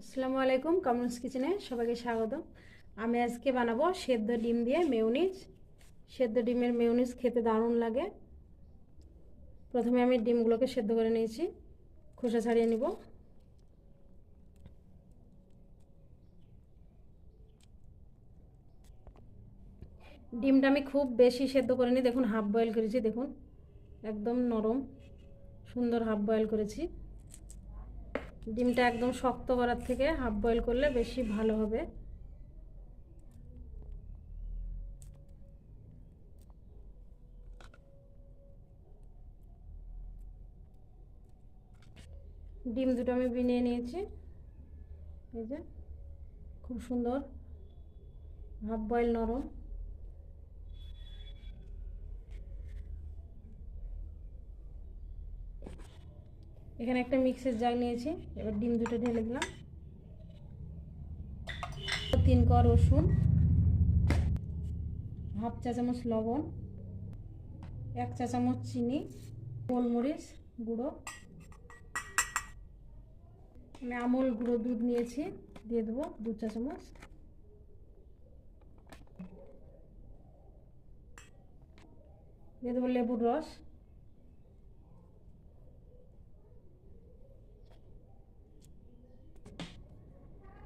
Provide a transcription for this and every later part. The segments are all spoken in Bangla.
আসসালামু আলাইকুম কামরুস কিচেনে সবাইকে স্বাগত আমি আজকে বানাবো সেদ্ধ ডিম দিয়ে মেউনিজ সেদ্ধ ডিমের মেউনিজ খেতে দারুণ লাগে। প্রথমে আমি ডিমগুলোকে সেদ্ধ করে নিয়েছি। খোসা ছাড়িয়ে নিব। ডিমটা আমি খুব বেশি সেদ্ধ করিনি, দেখুন হাফ বয়েল করেছি, দেখুন। একদম নরম, সুন্দর হাফ বয়েল করেছি। ডিমটা একদম শক্ত করার থেকে হাফ বয়েল করলে বেশি ভালো হবে। ডিম দুটো আমি বিনিয়ে নিয়েছি। এই যে, খুব সুন্দর, হাফ বয়েল নরম। এখানে একটা মিক্সের জাগ নিয়েছি, এবার ডিম দুটো ঢেলে দিলাম। তিন ক রসুন, হাফ চা চামচ লবণ, এক চা চামচ চিনি, গোলমরিচ গুঁড়ো। আমি আমল গুঁড়ো দুধ নিয়েছি, দিয়ে দেবো দু চা চামচ। দিয়ে দেবো লেবুর রস।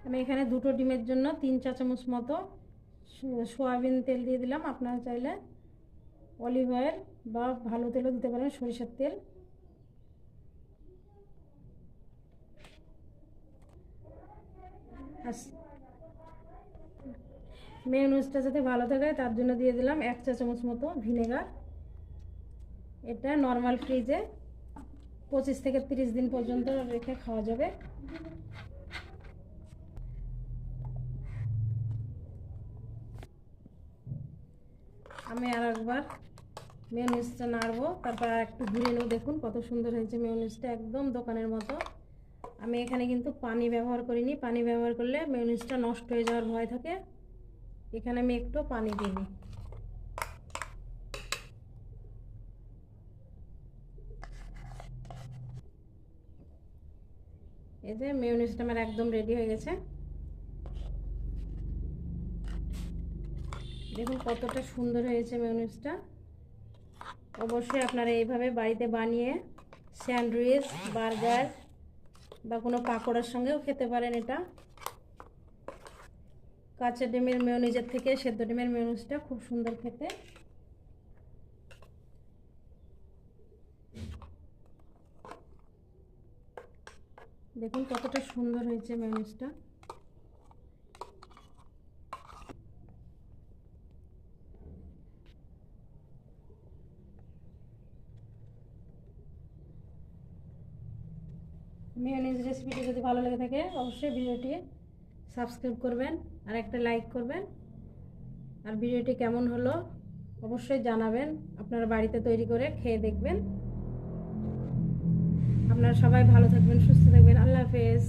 আমি এখানে দুটো ডিমের জন্য তিন চা চামচ মতো সোয়াবিন তেল দিয়ে দিলাম। আপনারা চাইলে অলিভ অয়েল বা ভালো তেলও দিতে পারেন, সরিষার তেল। মেয়নুজটা যাতে ভালো থাকে, তার জন্য দিয়ে দিলাম এক চা চামচ মতো ভিনেগার এটা নর্মাল ফ্রিজে পঁচিশ থেকে তিরিশ দিন পর্যন্ত রেখে খাওয়া যাবে। আমি আর একবার মেয়নিজটা নাড়বো। তারপর একটু ঘুরে নেব। দেখুন কত সুন্দর হয়েছে মেয়নিজটা একদম দোকানের মতো। আমি এখানে কিন্তু পানি ব্যবহার করিনি। পানি ব্যবহার করলে মেয়নিজটা নষ্ট হয়ে যাওয়ার ভয় থাকে। এখানে আমি একটু পানি দিইনি এই যে মেয়নিজটা আমার একদম রেডি হয়ে গেছে। দেখুন কতটা সুন্দর হয়েছে মেয়নিজটা অবশ্যই আপনারা এইভাবে বাড়িতে বানিয়ে স্যান্ডউইচ, বার্গার বা কোনো পাকোড়ার সঙ্গেও খেতে পারেন এটা। কাঁচা ডিমের মেয়নিজের থেকে সেদ্ধ ডিমের মেয়নিজটা খুব সুন্দর খেতে। দেখুন কতটা সুন্দর হয়েছে মেয়নিজটা মেয়নিজ রেসিপিটি যদি ভালো লেগে থাকে, অবশ্যই ভিডিওটি সাবস্ক্রাইব করবেন আর একটা লাইক করবেন। আর ভিডিওটি কেমন হলো অবশ্যই জানাবেন। আপনারা বাড়িতে তৈরি করে খেয়ে দেখবেন। আপনারা সবাই ভালো থাকবেন, সুস্থ থাকবেন। আল্লাহ হাফেজ।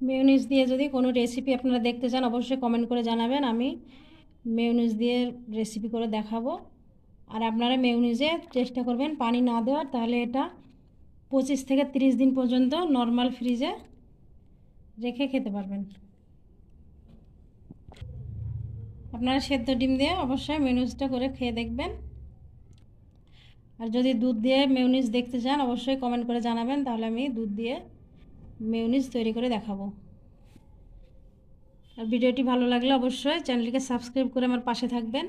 মেয়নিজ দিয়ে যদি কোনো রেসিপি আপনারা দেখতে চান, অবশ্যই কমেন্ট করে জানাবেন আমি। মেয়নিজ দিয়ে রেসিপি করে দেখাবো। আর আপনারা মেয়নিজে চেষ্টা করবেন পানি না দেওয়ার, তাহলে এটা পঁচিশ থেকে তিরিশ দিন পর্যন্ত নর্মাল ফ্রিজে রেখে খেতে পারবেন। আপনারা সেদ্ধ ডিম দিয়ে অবশ্যই মেয়নিজটা করে খেয়ে দেখবেন। আর যদি দুধ দিয়ে মেয়নিজ দেখতে চান, অবশ্যই কমেন্ট করে জানাবেন, তাহলে আমি দুধ দিয়ে মেয়নিজ তৈরি করে দেখাবো। আর ভিডিওটি ভালো লাগলে অবশ্যই চ্যানেলটিকে সাবস্ক্রাইব করে আমার পাশে থাকবেন।